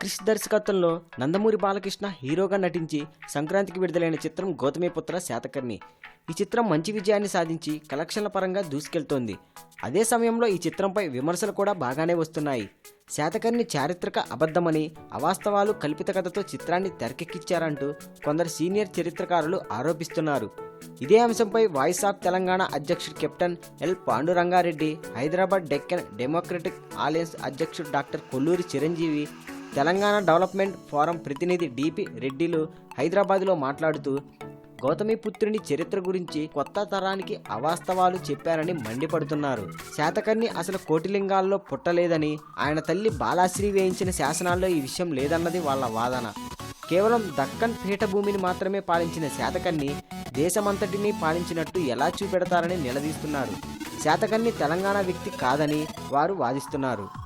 క్రిష్ దర్శకత్వంలో నందమూరి బాలకృష్ణ హీరోగా నటించి సంక్రాంతికి విడుదలైన చిత్రం గౌతమిపుత్ర శాతకర్ణి. ఈ చిత్రం మంచి విజయాన్ని సాధించి కలెక్షన్ల పరంగా దూసుకెళ్తోంది. అదే సమయంలో ఈ చిత్రంపై విమర్శలు కూడా బాగానే వస్తున్నాయి. శాతకర్ణి చారిత్రక అబద్ధమని అవాస్తవాలు కల్పిత కథతో చిత్రాన్ని తెరకెక్కిచ్చారంటూ కొందరు సీనియర్ చరిత్రకారులు ఆరోపిస్తున్నారు. ఇదే అంశంపై వాయిస్ ఆఫ్ తెలంగాణ అధ్యక్షుడు captain L Pandurangareddy Hyderabad Deccan democratic alliance అధ్యక్షుడు doctor Kolluri Chiranjeevi Telangana development forum ప్రతినిధి డిపి రెడ్డిలు హైదరాబాద్లో మాట్లాడుతూ గౌతమిపుత్రుని చరిత్ర గురించి కొత్త తరానికి అవాస్తవాలు చెప్పారని మండిపడుతున్నారు. శాతకర్ణి అసలు కోటిలింగాల్లో పుట్టలేదని ఆయన తల్లి బాలాశ్రీ వేయించిన శాసనాల్లో ఈ విషయం లేదన్నది వాళ్ళ వాదన. కేవలం దక్కన్ పీఠభూమిని మాత్రమే పాలించిన శాతకర్ణి దేశమంతటినీ పాలించినట్టు ఎలా చూపెడతారని నిలదీస్తున్నారు. శాతకర్ణి తెలంగాణ వ్యక్తి కాదని వారు వాదిస్తున్నారు.